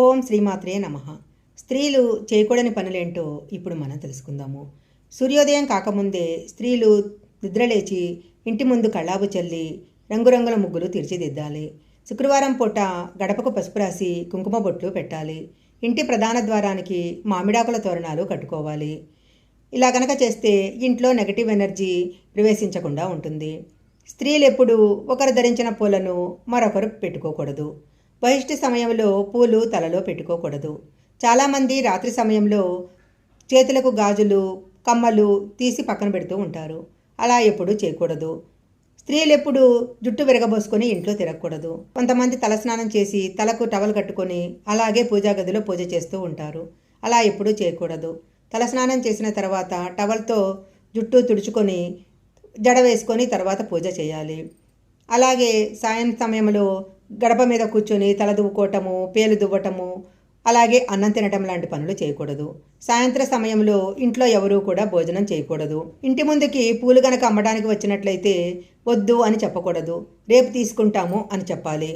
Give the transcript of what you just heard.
ఓం శ్రీమాత్రే నమ. స్త్రీలు చేయకూడని పనులేంటో ఇప్పుడు మనం తెలుసుకుందాము. సూర్యోదయం కాకముందే స్త్రీలు నిద్రలేచి ఇంటి ముందు కళ్ళాబు చల్లి రంగురంగుల ముగ్గులు తీర్చిదిద్దాలి. శుక్రవారం పూట గడపకు పసుపు రాసి కుంకుమ బొట్లు పెట్టాలి. ఇంటి ప్రధాన ద్వారానికి మామిడాకుల తోరణాలు కట్టుకోవాలి. ఇలా కనుక చేస్తే ఇంట్లో నెగటివ్ ఎనర్జీ ప్రవేశించకుండా ఉంటుంది. స్త్రీలు ఎప్పుడూ ఒకరు ధరించిన పూలను మరొకరు పెట్టుకోకూడదు. బహిష్టి సమయంలో పూలు తలలో పెట్టుకోకూడదు. చాలామంది రాత్రి సమయంలో చేతులకు గాజులు కమ్మలు తీసి పక్కన పెడుతూ ఉంటారు. అలా ఎప్పుడూ చేయకూడదు. స్త్రీలు ఎప్పుడు జుట్టు విరగబోసుకొని ఇంట్లో తిరగకూడదు. కొంతమంది తలస్నానం చేసి తలకు టవల్ కట్టుకొని అలాగే పూజా గదిలో పూజ చేస్తూ ఉంటారు. అలా ఎప్పుడూ చేయకూడదు. తలస్నానం చేసిన తర్వాత టవల్తో జుట్టు తుడుచుకొని జడ వేసుకొని తర్వాత పూజ చేయాలి. అలాగే సాయం సమయంలో గడప మీద కూర్చొని తల దువ్వుకోవటము పేలు దువ్వటము అలాగే అన్నం తినటం లాంటి పనులు చేయకూడదు. సాయంత్రం సమయంలో ఇంట్లో ఎవరూ కూడా భోజనం చేయకూడదు. ఇంటి ముందుకి పూలు గనక అమ్మడానికి వచ్చినట్లయితే వద్దు అని చెప్పకూడదు. రేపు తీసుకుంటాము అని చెప్పాలి.